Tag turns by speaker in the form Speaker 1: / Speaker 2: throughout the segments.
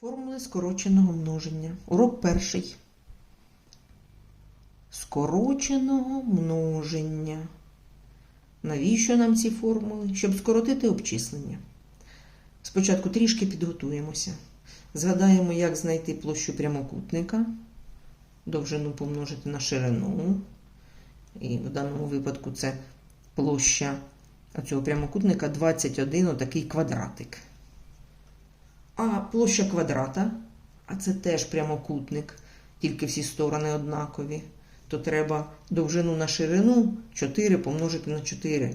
Speaker 1: Формули скороченого множення. Урок перший. Скороченого множення. Навіщо нам ці формули? Щоб скоротити обчислення. Спочатку трішки підготуємося. Згадаємо, як знайти площу прямокутника, довжину помножити на ширину. І в даному випадку це площа цього прямокутника 21 отакий квадратик. А площа квадрата, а це теж прямокутник, тільки всі сторони однакові, то треба довжину на ширину 4 помножити на 4.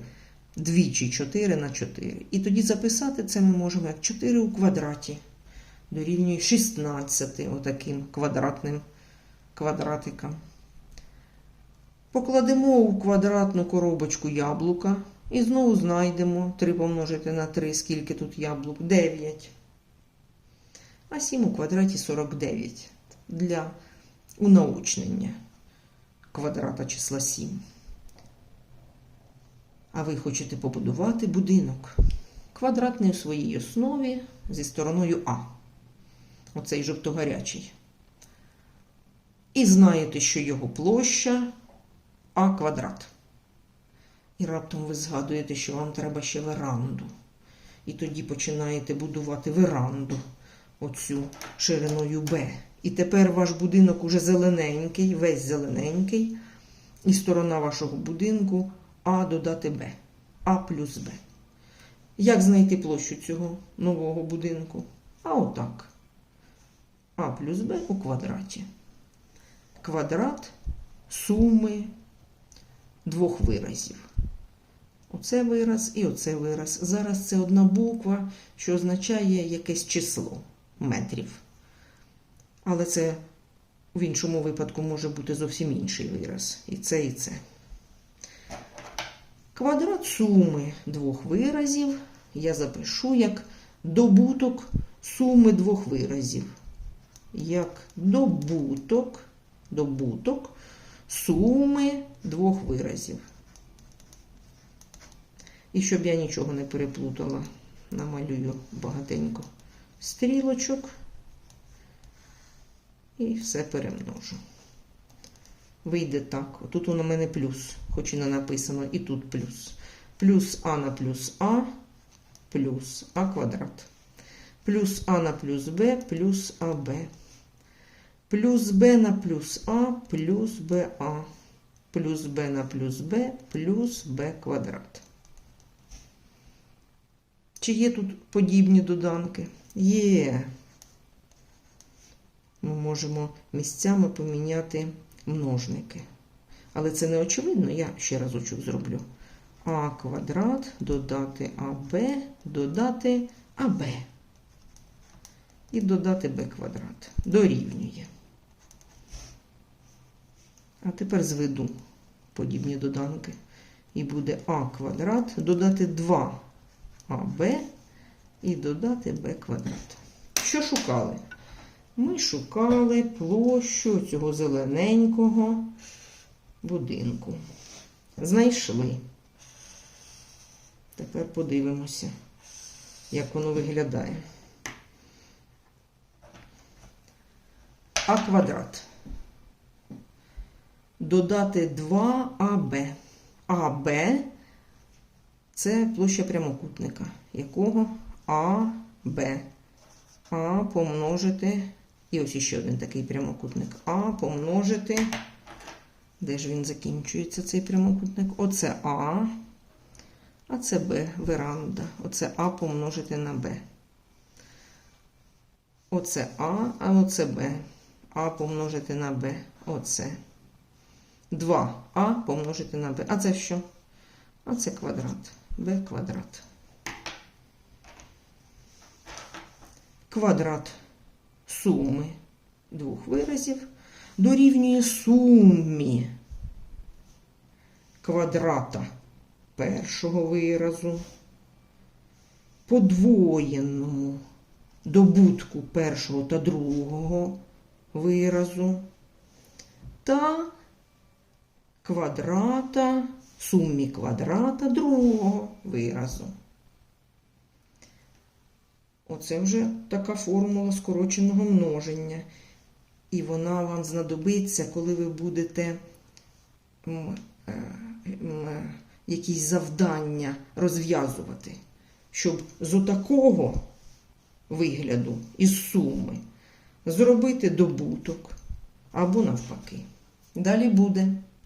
Speaker 1: Двічі 4 на 4. І тоді записати це ми можемо як 4 у квадраті. Дорівнює 16 отаким квадратним квадратикам. Покладемо у квадратну коробочку яблука і знову знайдемо 3 помножити на 3, скільки тут яблук? 9 а 7 у квадраті 49 для унаочнення квадрата числа 7. А ви хочете побудувати будинок квадратний у своїй основі зі стороною А. Оцей жовто-гарячий. І знаєте, що його площа А квадрат. І раптом ви згадуєте, що вам треба ще веранду. І тоді починаєте будувати веранду оцю шириною Б. І тепер ваш будинок уже зелененький, весь зелененький, і сторона вашого будинку А додати Б. А плюс Б. Як знайти площу цього нового будинку? А отак. А плюс Б у квадраті. Квадрат суми двох виразів. Оце вираз і оце вираз. Зараз це одна буква, що означає якесь число метрів. Але це в іншому випадку може бути зовсім інший вираз. І це, і це. Квадрат суми двох виразів я запишу як добуток суми двох виразів. Як добуток, добуток суми двох виразів. І щоб я нічого не переплутала, намалюю багатенько стрілочок і все перемножу. Вийде так. Тут у мене плюс, хоч і не написано, і тут плюс. Плюс А на плюс А, плюс А квадрат. Плюс А на плюс Б, плюс АБ. Плюс Б на плюс А, плюс БА. Плюс Б на плюс Б, плюс Б квадрат. Чи є тут подібні доданки? Є. Ми можемо місцями поміняти множники. Але це не очевидно, я ще разочок зроблю. А квадрат додати АБ, додати АБ. І додати Б квадрат. Дорівнює. А тепер зведу подібні доданки. І буде А квадрат додати 2 АБ і додати b квадрат. Що шукали? Ми шукали площу цього зелененького будинку. Знайшли. Тепер подивимося, як воно виглядає. А квадрат. Додати 2АБ. АБ це площа прямокутника, якого а, Б. А помножити. І ось ще один такий прямокутник. А помножити. Де ж він закінчується, цей прямокутник? Оце А. А це Б, веранда. Оце А помножити на Б. Оце А, а оце Б. А помножити на Б. Оце. 2А помножити на Б. А це що? А це квадрат. Б квадрат. Квадрат суми двох виразів дорівнює сумі квадрата першого виразу, подвоєному добутку першого та другого виразу та квадрата сумі квадрата другого виразу. Оце вже така формула скороченого множення. І вона вам знадобиться, коли ви будете е, е, якісь завдання розв'язувати, щоб з отакого вигляду із суми зробити добуток або навпаки. Далі буде.